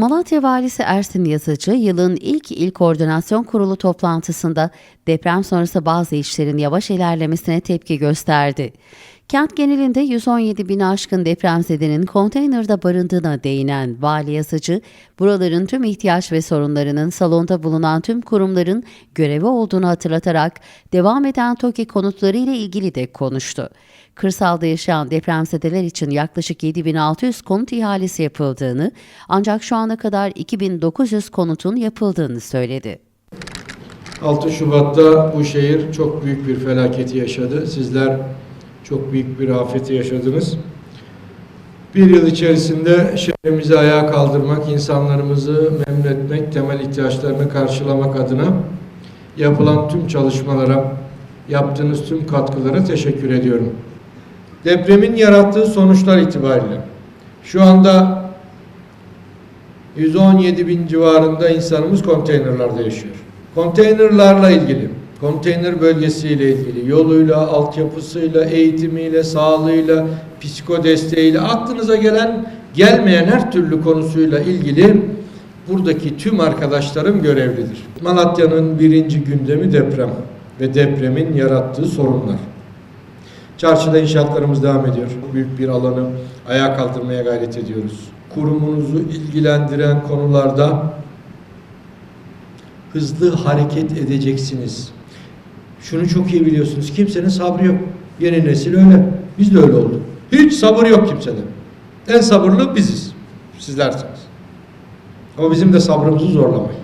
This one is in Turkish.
Malatya Valisi Ersin Yazıcı, yılın ilk il koordinasyon kurulu toplantısında deprem sonrası bazı işlerin yavaş ilerlemesine tepki gösterdi. Kent genelinde 117 bin aşkın depremzedenin konteynerde barındığına değinen Vali Yazıcı, buraların tüm ihtiyaç ve sorunlarının salonda bulunan tüm kurumların görevi olduğunu hatırlatarak devam eden TOKİ konutları ile ilgili de konuştu. Kırsalda yaşayan depremzedeler için yaklaşık 7600 konut ihalesi yapıldığını ancak şu ana kadar 2900 konutun yapıldığını söyledi. 6 Şubat'ta bu şehir çok büyük bir felaketi yaşadı. Sizler çok büyük bir afeti yaşadınız. Bir yıl içerisinde şehrimizi ayağa kaldırmak, insanlarımızı memnun etmek, temel ihtiyaçlarını karşılamak adına yapılan tüm çalışmalara, yaptığınız tüm katkılara teşekkür ediyorum. Depremin yarattığı sonuçlar itibariyle şu anda 117 bin civarında insanımız konteynerlarda yaşıyor. Konteynerlarla ilgili, konteyner bölgesiyle ilgili, yoluyla, altyapısıyla, eğitimiyle, sağlığıyla, psikodesteğiyle, aklınıza gelen, gelmeyen her türlü konusuyla ilgili buradaki tüm arkadaşlarım görevlidir. Malatya'nın birinci gündemi deprem ve depremin yarattığı sorunlar. Çarşıda inşaatlarımız devam ediyor. Büyük bir alanı ayağa kaldırmaya gayret ediyoruz. Kurumunuzu ilgilendiren konularda hızlı hareket edeceksiniz. Şunu çok iyi biliyorsunuz. Kimsenin sabrı yok. Yeni nesil öyle. Biz de öyle olduk. Hiç sabır yok kimsede. En sabırlı biziz. Sizlersiniz. Ama bizim de sabrımızı zorlamayın.